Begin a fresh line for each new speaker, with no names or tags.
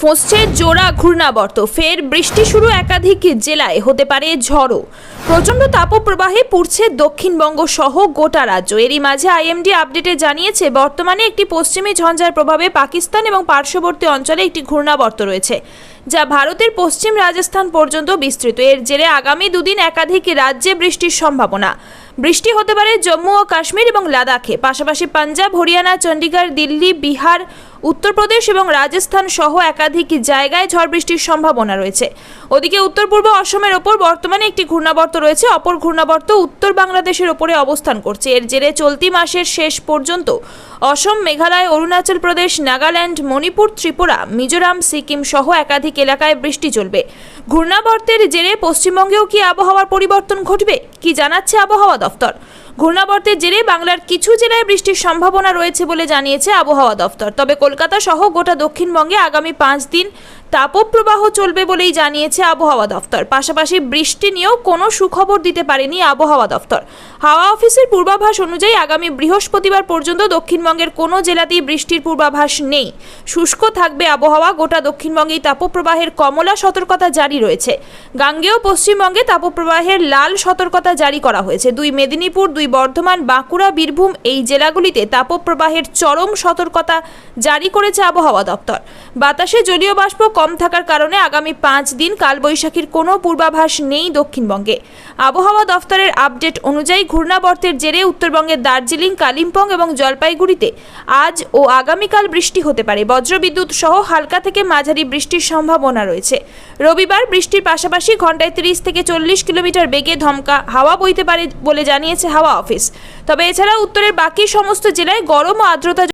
ফসছে জোড়া ঘূর্ণাবর্ত। ফের বৃষ্টি শুরু একাধিক জেলায় হতে পারে ঝড়ও প্রচণ্ড তাপপ্রবাহে পুড়ছে দক্ষিণবঙ্গ সহ গোটা রাজ্য। এরই মাঝে আইএমডি আপডেটে জানিয়েছে, বর্তমানে একটি পশ্চিমী ঝঞ্ঝার প্রভাবে পাকিস্তান এবং পার্শ্ববর্তী অঞ্চলে একটি ঘূর্ণাবর্ত রয়েছে, যা ভারতের পশ্চিম রাজস্থান পর্যন্ত বিস্তৃত। এর জেরে আগামী দুদিন একাধিক রাজ্যে বৃষ্টির সম্ভাবনা। বৃষ্টি হতে পারে জম্মু ও কাশ্মীর এবং লাদাখে। পাশাপাশি পাঞ্জাব, হরিয়ানা, চণ্ডীগড়, দিল্লি, বিহার, উত্তরপ্রদেশ এবং রাজস্থান সহ একাধিক জায়গায় ঝড় বৃষ্টির সম্ভাবনা রয়েছে। ওদিকে উত্তর পূর্ব অসমের ওপর বর্তমানে একটি ঘূর্ণাবর্ত রয়েছে। অপর ঘূর্ণাবর্ত উত্তর বাংলাদেশের ওপরে অবস্থান করছে। এর জেরে চলতি মাসের শেষ পর্যন্ত অসম, মেঘালয়, অরুণাচল প্রদেশ, নাগাল্যান্ড, মণিপুর, ত্রিপুরা, মিজোরাম, সিকিম সহ একাধিক এলাকায় বৃষ্টি চলবে। ঘূর্ণাবর্তের জেরে পশ্চিমবঙ্গেও কি আবহাওয়ার পরিবর্তন ঘটবে? কি জানাচ্ছে আবহাওয়া দফতর? ঘূর্ণাবর্তের জেরে বাংলার কিছু জেলায় বৃষ্টির সম্ভাবনা রয়েছে বলে জানিয়েছে আবহাওয়া দফতর। তবে কলকাতা সহ গোটা দক্ষিণবঙ্গে আগামী পাঁচ দিন তাপপ্রবাহ চলবে বলেই জানিয়েছে আবহাওয়া দফতর। পাশাপাশি বৃষ্টি নিয়েও কোনো সুখবর দিতে পারেনি আবহাওয়া দফতর। হাওয়া অফিসের পূর্বাভাস অনুযায়ী আগামী বৃহস্পতিবার পর্যন্ত দক্ষিণবঙ্গের কোনো জেলাতেই বৃষ্টির পূর্বাভাস নেই। শুষ্ক থাকবে আবহাওয়া, গোটা দক্ষিণবঙ্গেই তাপপ্রবাহের কমলা সতর্কতা জারি রয়েছে। গাঙ্গেয় পশ্চিমবঙ্গে তাপপ্রবাহের লাল সতর্কতা জারি করা হয়েছে। দুই মেদিনীপুর, দুই বর্ধমান, বাঁকুড়া, বীরভূম এই জেলাগুলিতে তাপপ্রবাহের চরম সতর্কতা জারি করেছে আবহাওয়া দপ্তর। বাতাসে জলীয় বাষ্প কম থাকার কারণে আগামী পাঁচ দিন কালবৈশাখীর কোনো পূর্বাভাস নেই দক্ষিণবঙ্গে। আবহাওয়া দফতরের আপডেট অনুযায়ী ঘূর্ণাবর্তের জেরে উত্তরবঙ্গের দার্জিলিং, কালিম্পং এবং জলপাইগুড়িতে আজ ও আগামীকাল বৃষ্টি হতে পারে। বজ্রবিদ্যুৎ সহ হালকা থেকে মাঝারি বৃষ্টির সম্ভাবনা রয়েছে। রবিবার বৃষ্টির পাশাপাশি ঘন্টায় তিরিশ থেকে চল্লিশ কিলোমিটার বেগে ধমকা, হাওয়া বইতে পারে বলে জানিয়েছে হাওয়া অফিস। তবে এছাড়া উত্তরের বাকি সমস্ত জেলায় গরম ও আর্দ্রতা